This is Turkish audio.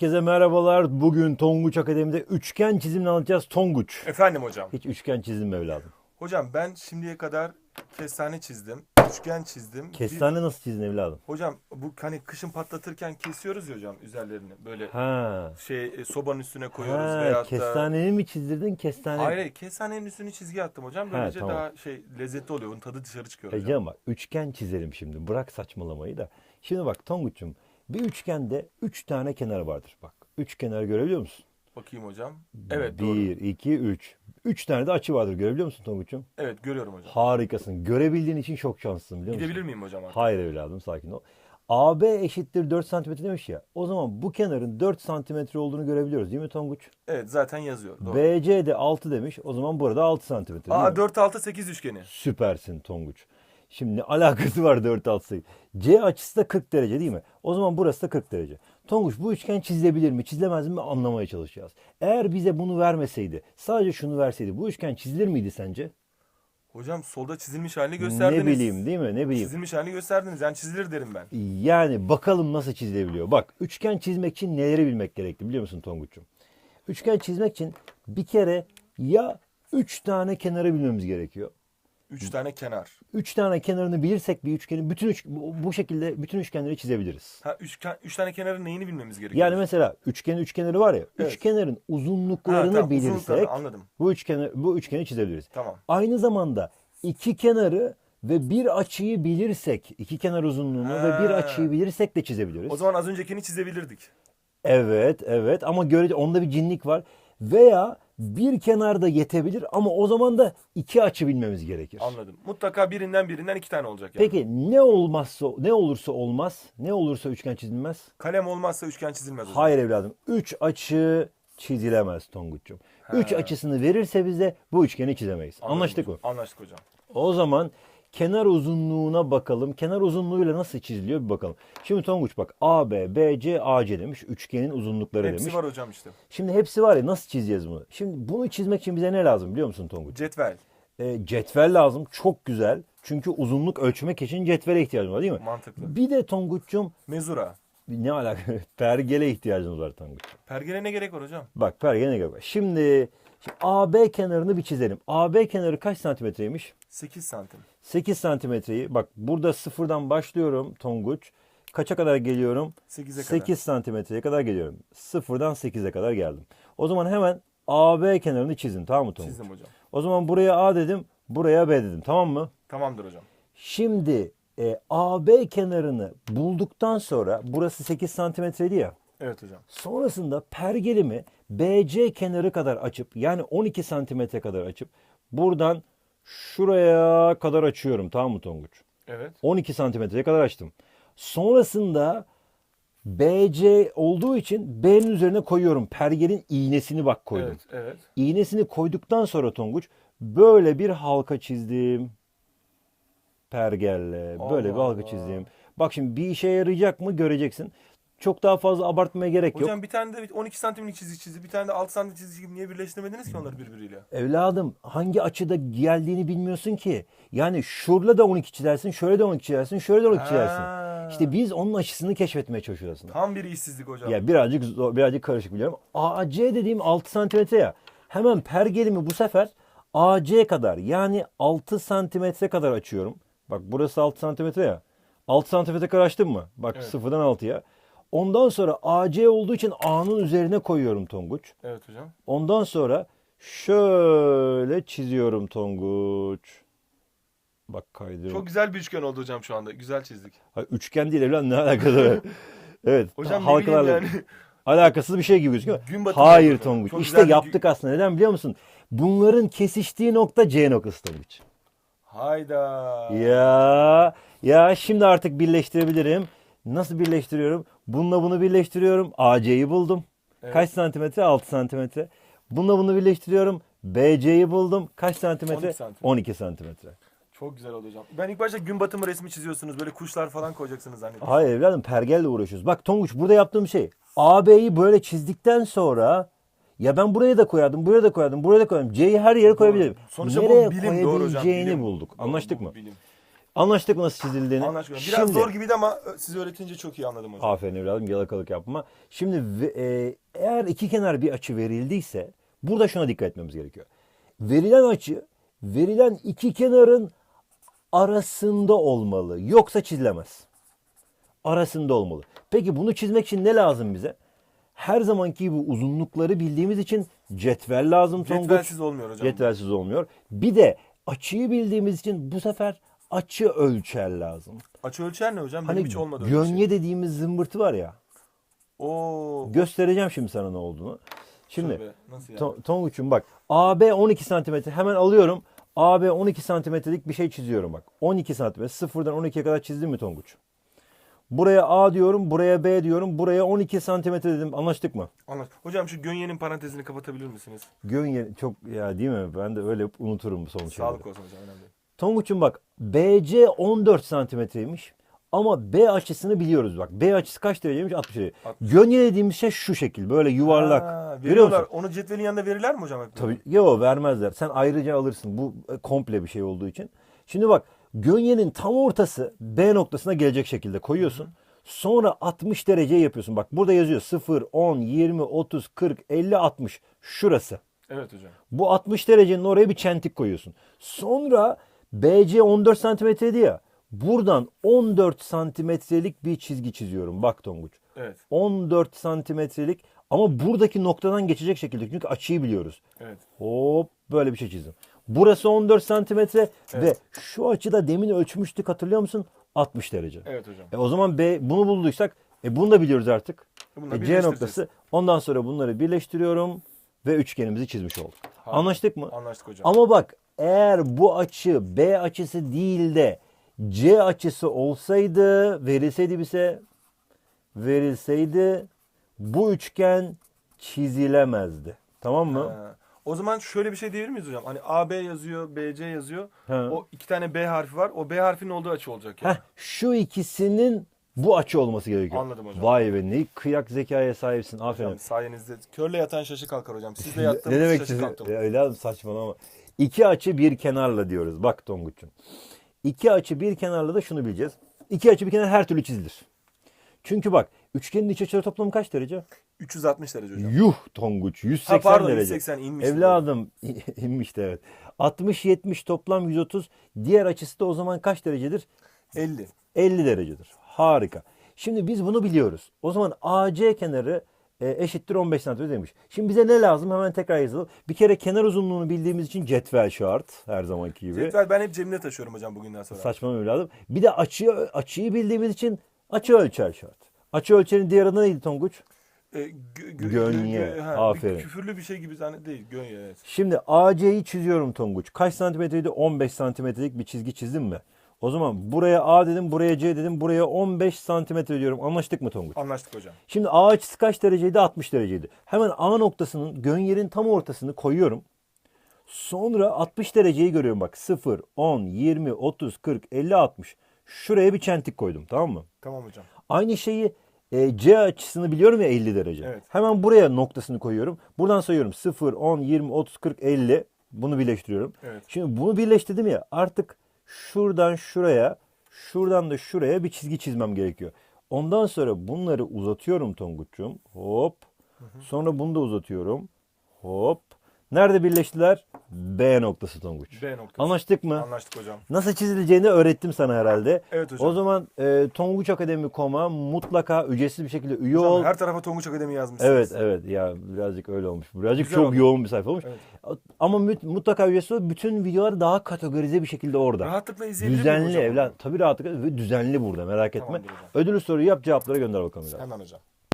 Herkese merhabalar. Bugün Tonguç Akademi'de üçgen çizimini anlatacağız. Tonguç. Efendim hocam. Hiç üçgen çizdin mi evladım? Hocam ben şimdiye kadar kestane çizdim, üçgen çizdim. Bir- Kestane nasıl çizdin evladım? Hocam bu hani kışın patlatırken kesiyoruz ya hocam üzerlerini böyle Ha. şey e, sobanın üstüne koyuyoruz Ha, veyahut da kestaneni mi çizdirdin kestane? Hayır, kestanenin üstüne çizgi attım hocam. Ha, Böylece tamam. daha şey lezzetli oluyor. Onun tadı dışarı çıkıyor E hocam. canım bak üçgen çizelim şimdi. Bırak saçmalamayı da. Şimdi bak Tonguç'um bir üçgende üç tane kenar vardır. Bak üç kenar görebiliyor musun? Bakayım hocam. Evet doğru. Bir, iki, üç. Üç tane de açı vardır görebiliyor musun Tonguç'um? Evet görüyorum hocam. Harikasın. Görebildiğin için çok şanslısın biliyor musun? Gidebilir miyim hocam artık? Hayır evladım sakin ol. AB eşittir 4 santimetre demiş ya. O zaman bu kenarın 4 santimetre olduğunu görebiliyoruz değil mi Tonguç? Evet zaten yazıyor. Doğru. BC de 6 demiş. O zaman burada 6 santimetre Aa mi? 4 6 8 üçgeni. Süpersin Tonguç. Şimdi ne alakası var 4 6 8? C açısı da 40 derece değil mi? O zaman burası da 40 derece. Tonguç bu üçgen çizilebilir mi çizilemez mi anlamaya çalışacağız. Eğer bize bunu vermeseydi sadece şunu verseydi bu üçgen çizilir miydi sence? Hocam solda çizilmiş halini gösterdiniz. Ne bileyim değil mi? Ne bileyim. Çizilmiş halini gösterdiniz. Yani çizilir derim ben. Yani bakalım nasıl çizilebiliyor. Bak üçgen çizmek için neleri bilmek gerekli biliyor musun Tonguç'um? Üçgen çizmek için bir kere ya üç tane kenarı bilmemiz gerekiyor. 3 tane kenar. Üç tane kenarını bilirsek bir üçgenin bütün üç, bu, şekilde bütün üçgenleri çizebiliriz. Ha 3 üç tane kenarın neyini bilmemiz gerekiyor? Yani mesela üçgen üç kenarı var ya. Evet. Üç kenarın uzunluklarını Ha, tamam, bilirsek anladım. bu üçgeni bu üçgeni çizebiliriz. Tamam. Aynı zamanda iki kenarı ve bir açıyı bilirsek, iki kenar uzunluğunu ve bir Ha. açıyı bilirsek de çizebiliriz. O zaman az öncekini çizebilirdik. Evet, evet ama görece onda bir cinlik var. Veya bir kenarda yetebilir ama o zaman da iki açı bilmemiz gerekir. Anladım. Mutlaka birinden birinden iki tane olacak yani. Peki ne olmazsa ne olursa olmaz, ne olursa üçgen çizilmez? Kalem olmazsa üçgen çizilmez hocam. Hayır evladım. Üç açı çizilemez Tonguç'um. Üç açısını verirse bize bu üçgeni çizemeyiz. Anladım Anlaştık mı? hocam. Anlaştık hocam. O zaman kenar uzunluğuna bakalım. Kenar uzunluğuyla nasıl çiziliyor bir bakalım. Şimdi Tonguç bak AB, BC, AC demiş. Üçgenin uzunlukları Hepsi demiş. var hocam işte. Şimdi hepsi var ya nasıl çizeceğiz bunu? Şimdi bunu çizmek için bize ne lazım biliyor musun Tonguç? Cetvel. E, cetvel lazım. Çok güzel. Çünkü uzunluk ölçmek için cetvele ihtiyacımız var değil mi? Mantıklı. Bir de Tonguç'cum Mezura. ne alaka? Pergele ihtiyacımız var Tonguç. Pergele ne gerek var hocam? Bak pergele ne gerek var? Şimdi, şimdi AB kenarını bir çizelim. AB kenarı kaç santimetreymiş? 8 santim. 8 santimetreyi. Bak burada sıfırdan başlıyorum Tonguç. Kaça kadar geliyorum? 8'e kadar. 8 santimetreye kadar geliyorum. Sıfırdan 8'e kadar geldim. O zaman hemen AB kenarını çizin tamam mı Tonguç? Çizdim hocam. O zaman buraya A dedim, buraya B dedim. Tamam mı? Tamamdır hocam. Şimdi e, AB kenarını bulduktan sonra burası 8 santimetreydi ya. Evet hocam. Sonrasında pergelimi BC kenarı kadar açıp yani 12 santimetre kadar açıp buradan şuraya kadar açıyorum tamam mı Tonguç? Evet. 12 santimetreye kadar açtım. Sonrasında BC olduğu için B'nin üzerine koyuyorum. Pergelin iğnesini bak koydum. Evet. Evet. İğnesini koyduktan sonra Tonguç böyle bir halka çizdim. Pergelle böyle bir halka çizdim. Bak şimdi bir işe yarayacak mı göreceksin. Çok daha fazla abartmaya gerek yok. Hocam bir tane de 12 santimlik çizgi çizdi. Bir tane de 6 santim çizgi gibi niye birleştiremediniz ki onları birbiriyle? Evladım hangi açıda geldiğini bilmiyorsun ki. Yani şurada da 12 çizersin, şöyle de 12 çizersin, şöyle de 12 çizersin. Ha. İşte biz onun açısını keşfetmeye çalışıyoruz aslında. Tam bir işsizlik hocam. Ya birazcık zor, birazcık karışık biliyorum. AC dediğim 6 santimetre ya. Hemen pergelimi bu sefer AC kadar yani 6 santimetre kadar açıyorum. Bak burası 6 santimetre ya. 6 santimetre kadar açtım mı? Bak Evet. sıfırdan 6'ya. Ondan sonra AC olduğu için A'nın üzerine koyuyorum Tonguç. Evet hocam. Ondan sonra şöyle çiziyorum Tonguç. Bak kaydırıyorum. Çok güzel bir üçgen oldu hocam şu anda. Güzel çizdik. Hayır, üçgen değil evlen ne alakası var? evet. Hocam halkalarla yani. alakasız bir şey gibi gözüküyor. Gün Hayır oldu. Tonguç. Çok işte bir yaptık gün- aslında. Neden biliyor musun? Bunların kesiştiği nokta C noktası Tonguç. Hayda. Ya ya şimdi artık birleştirebilirim. Nasıl birleştiriyorum? Bununla bunu birleştiriyorum. AC'yi buldum. Evet. Kaç santimetre? 6 santimetre. Bununla bunu birleştiriyorum. BC'yi buldum. Kaç santimetre? 12 santimetre. 12 santimetre. Çok güzel oldu hocam. Ben ilk başta gün batımı resmi çiziyorsunuz. Böyle kuşlar falan koyacaksınız zannettim. Hayır evladım pergelle uğraşıyoruz. Bak Tonguç burada yaptığım şey AB'yi böyle çizdikten sonra ya ben buraya da koyardım, buraya da koyardım, buraya da koyardım. C'yi her yere koyabilirim. Sonuçta Nereye bu bilim doğru hocam. koyabileceğini bilim. bulduk. Doğru, Anlaştık bu mı? Bilim. Anlaştık mı nasıl çizildiğini? Anlaştık. Biraz Şimdi- zor gibiydi ama siz öğretince çok iyi anladım hocam. Aferin evladım yalakalık yapma. Şimdi e, eğer iki kenar bir açı verildiyse burada şuna dikkat etmemiz gerekiyor. Verilen açı verilen iki kenarın arasında olmalı. Yoksa çizilemez. Arasında olmalı. Peki bunu çizmek için ne lazım bize? Her zamanki gibi uzunlukları bildiğimiz için cetvel lazım Tonguç. Cetvelsiz olmuyor hocam. Cetvelsiz olmuyor. Bir de açıyı bildiğimiz için bu sefer açı ölçer lazım. Açı ölçer ne hocam? Hani Benim hiç olmadı öyle gönye şey. dediğimiz zımbırtı var ya. Oo. Göstereceğim şimdi sana ne olduğunu. Şimdi nasıl yani? To- Tonguç'um bak AB 12 santimetre hemen alıyorum. AB 12 santimetrelik bir şey çiziyorum bak. 12 santimetre sıfırdan 12'ye kadar çizdim mi Tonguç? Buraya A diyorum, buraya B diyorum, buraya 12 santimetre dedim. Anlaştık mı? Anlaş. Hocam şu Gönye'nin parantezini kapatabilir misiniz? Gönye çok ya değil mi? Ben de öyle unuturum bu sonuç Sağlık olsun hocam önemli. Değil. Tonguç'um bak BC 14 santimetreymiş. Ama B açısını biliyoruz bak. B açısı kaç dereceymiş? 60 derece. 60. Gönye dediğimiz şey şu şekil. Böyle yuvarlak. Ha, Görüyor musun? Onu cetvelin yanında verirler mi hocam? Tabii yo vermezler. Sen ayrıca alırsın. Bu e, komple bir şey olduğu için. Şimdi bak gönyenin tam ortası B noktasına gelecek şekilde koyuyorsun. Sonra 60 derece yapıyorsun. Bak burada yazıyor 0, 10, 20, 30, 40, 50, 60. Şurası. Evet hocam. Bu 60 derecenin oraya bir çentik koyuyorsun. Sonra BC 14 santimetreydi ya. Buradan 14 santimetrelik bir çizgi çiziyorum. Bak Tonguç. Evet. 14 santimetrelik ama buradaki noktadan geçecek şekilde. Çünkü açıyı biliyoruz. Evet. Hop böyle bir şey çizdim. Burası 14 santimetre Evet. ve şu açıda demin ölçmüştük hatırlıyor musun? 60 derece. Evet hocam. E o zaman B bunu bulduysak e bunu da biliyoruz artık. Bunları E, C noktası. Ondan sonra bunları birleştiriyorum ve üçgenimizi çizmiş olduk. Harika. Anlaştık mı? Anlaştık hocam. Ama bak eğer bu açı B açısı değil de C açısı olsaydı verilseydi bize verilseydi bu üçgen çizilemezdi. Tamam mı? Ha. O zaman şöyle bir şey diyebilir miyiz hocam? Hani AB yazıyor, BC yazıyor. Ha. O iki tane B harfi var. O B harfinin olduğu açı olacak yani. Heh, şu ikisinin bu açı olması gerekiyor. Anladım hocam. Vay be ne kıyak zekaya sahipsin. Aferin. Hocam sayenizde körle yatan şaşı kalkar hocam. Siz de yattınız, ne demek şaşı kalktım. Ya Öyle saçmalama. İki açı bir kenarla diyoruz. Bak Tonguç'um. İki açı bir kenarla da şunu bileceğiz. İki açı bir kenar her türlü çizilir. Çünkü bak üçgenin iç açıları toplamı kaç derece? 360 derece hocam. Yuh Tonguç 180 Ha pardon derece. 180 inmiş. Evladım inmişti evet. 60-70 toplam 130. Diğer açısı da o zaman kaç derecedir? 50. 50 derecedir. Harika. Şimdi biz bunu biliyoruz. O zaman AC kenarı e, eşittir 15 santimetre demiş. Şimdi bize ne lazım? Hemen tekrar yazalım. Bir kere kenar uzunluğunu bildiğimiz için cetvel şart. Her zamanki gibi. Cetvel ben hep cebimde taşıyorum hocam bugünden sonra. Saçma evladım. Bir de açıyı, açıyı bildiğimiz için açı ölçer şart. Açı ölçerin diğer adı neydi Tonguç? E, gö- gö- Gönye. gö- ha, Aferin. Bir küfürlü bir şey gibi zannet değil. Gönye evet. Şimdi AC'yi çiziyorum Tonguç. Kaç santimetreydi? 15 santimetrelik bir çizgi çizdim mi? O zaman buraya A dedim, buraya C dedim, buraya 15 santimetre diyorum. Anlaştık mı Tonguç? Anlaştık hocam. Şimdi A açısı kaç dereceydi? 60 dereceydi. Hemen A noktasının gönyerin tam ortasını koyuyorum. Sonra 60 dereceyi görüyorum bak. 0, 10, 20, 30, 40, 50, 60. Şuraya bir çentik koydum tamam mı? Tamam hocam. Aynı şeyi e, C açısını biliyorum ya 50 derece. Evet. Hemen buraya noktasını koyuyorum. Buradan sayıyorum 0, 10, 20, 30, 40, 50. Bunu birleştiriyorum. Evet. Şimdi bunu birleştirdim ya artık şuradan şuraya, şuradan da şuraya bir çizgi çizmem gerekiyor. Ondan sonra bunları uzatıyorum Tonguç'um. Hop. Sonra bunu da uzatıyorum. Hop. Nerede birleştiler? B noktası Tonguç. B noktası. Anlaştık mı? Anlaştık hocam. Nasıl çizileceğini öğrettim sana herhalde. Evet hocam. O zaman e, Tonguç Akademi.com'a mutlaka ücretsiz bir şekilde üye Hocam, ol. her tarafa Tonguç Akademi yazmışsınız. Evet evet ya birazcık öyle olmuş. Birazcık Güzel çok oldu. yoğun bir sayfa olmuş. Evet. Ama mutlaka üyesi ol. Bütün videolar daha kategorize bir şekilde orada. Rahatlıkla izleyebilir Düzenli hocam? evlat. Tabii rahatlıkla ve düzenli burada merak etme. Tamamdır hocam. Ödülü soruyu yap cevapları gönder bakalım. Hemen hocam.